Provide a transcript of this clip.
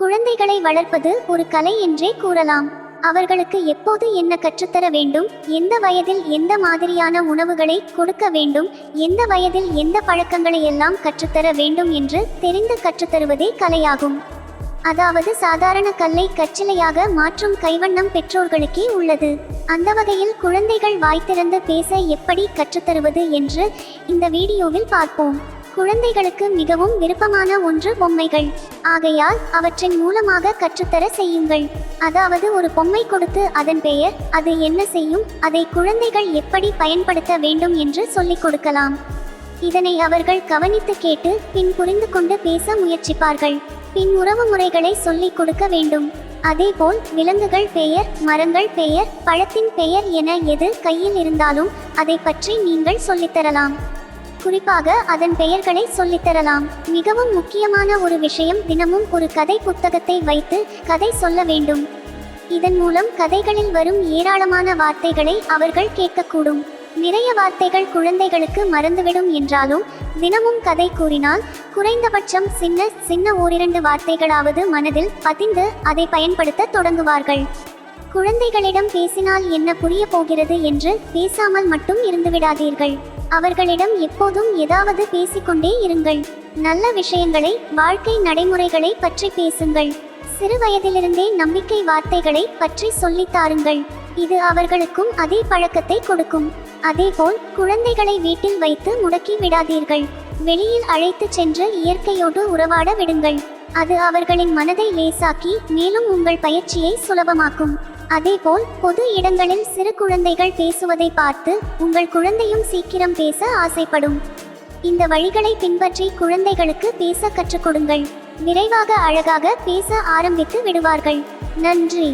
குழந்தைகளை வளர்ப்பது ஒரு கலை என்றே கூறலாம். அவர்களுக்கு எப்போது என்ன கற்றுத்தர வேண்டும்? எந்த வயதில் எந்த மாதிரியான உணவுகளை கொடுக்க வேண்டும்? எந்த வயதில் எந்த பழக்கங்களை எல்லாம் கற்றுத்தர வேண்டும் என்று தெரிந்து கற்றுத்தருவதே கலையாகும். அதாவது சாதாரண கல்லை கச்சிலையாக மாற்றும் கைவண்ணம் பெற்றோர்களுக்கே உள்ளது. அந்த வகையில் குழந்தைகள் வாய்த்திறந்து பேச எப்படி கற்றுத்தருவது என்று இந்த வீடியோவில் பார்ப்போம். குழந்தைகளுக்கு மிகவும் விருப்பமான ஒன்று பொம்மைகள். ஆகையால் அவற்றின் மூலமாக கற்றுத்தர செய்யுங்கள். அதாவது ஒரு பொம்மை கொடுத்து அதன் பெயர் அது என்ன செய்யும் அதை குழந்தைகள் எப்படி பயன்படுத்த வேண்டும் என்று சொல்லிக் கொடுக்கலாம். இதனை அவர்கள் கவனித்து கேட்டு பின் புரிந்து கொண்டு பேச முயற்சிப்பார்கள். பின் உறவு முறைகளை சொல்லிக் கொடுக்க வேண்டும். அதேபோல் விலங்குகள் பெயர் மரங்கள் பெயர் பழத்தின் பெயர் என எது கையில் இருந்தாலும் அதை பற்றி நீங்கள் சொல்லித்தரலாம் குறிப்பாக அதன் பெயர்களை சொல்லித்தரலாம் மிகவும் முக்கியமான ஒரு விஷயம் தினமும் ஒரு கதை புத்தகத்தை வைத்து கதை சொல்ல வேண்டும். இதன் மூலம் கதைகளில் வரும் ஏராளமான வார்த்தைகளை அவர்கள் கேட்கக்கூடும். நிறைய வார்த்தைகள் குழந்தைகளுக்கு மறந்துவிடும் என்றாலும் தினமும் கதை கூறினால் குறைந்தபட்சம் சின்ன சின்ன ஓரிரண்டு வார்த்தைகளாவது மனதில் பதிந்து அதை பயன்படுத்த தொடங்குவார்கள். குழந்தைகளிடம் பேசினால் என்ன புரிய போகிறது என்று பேசாமல் மட்டும் இருந்துவிடாதீர்கள். அவர்களிடம் எப்போதும் ஏதாவது பேசிக்கொண்டே இருங்கள். நல்ல விஷயங்களை வாழ்க்கை நடைமுறைகளை பற்றி பேசுங்கள். சிறு வயதிலிருந்தே நம்பிக்கை வார்த்தைகளை பற்றி சொல்லித் தாருங்கள். இது அவர்களுக்கும் அதே பழக்கத்தை கொடுக்கும். அதேபோல் குழந்தைகளை வீட்டில் வைத்து முடக்கி விடாதீர்கள். வெளியில் அழைத்துச் சென்று இயற்கையோடு உறவாட விடுங்கள். அது அவர்களின் மனதை லேசாக்கி மேலும் உங்கள் பயிற்சியை சுலபமாக்கும். அதேபோல் பொது இடங்களில் சிறு குழந்தைகள் பேசுவதை பார்த்து உங்கள் குழந்தையும் சீக்கிரம் பேச ஆசைப்படும். இந்த வழிகளை பின்பற்றி குழந்தைகளுக்கு பேச கற்றுக் கொடுங்கள். விரைவாக அழகாக பேச ஆரம்பித்து விடுவார்கள். நன்றி.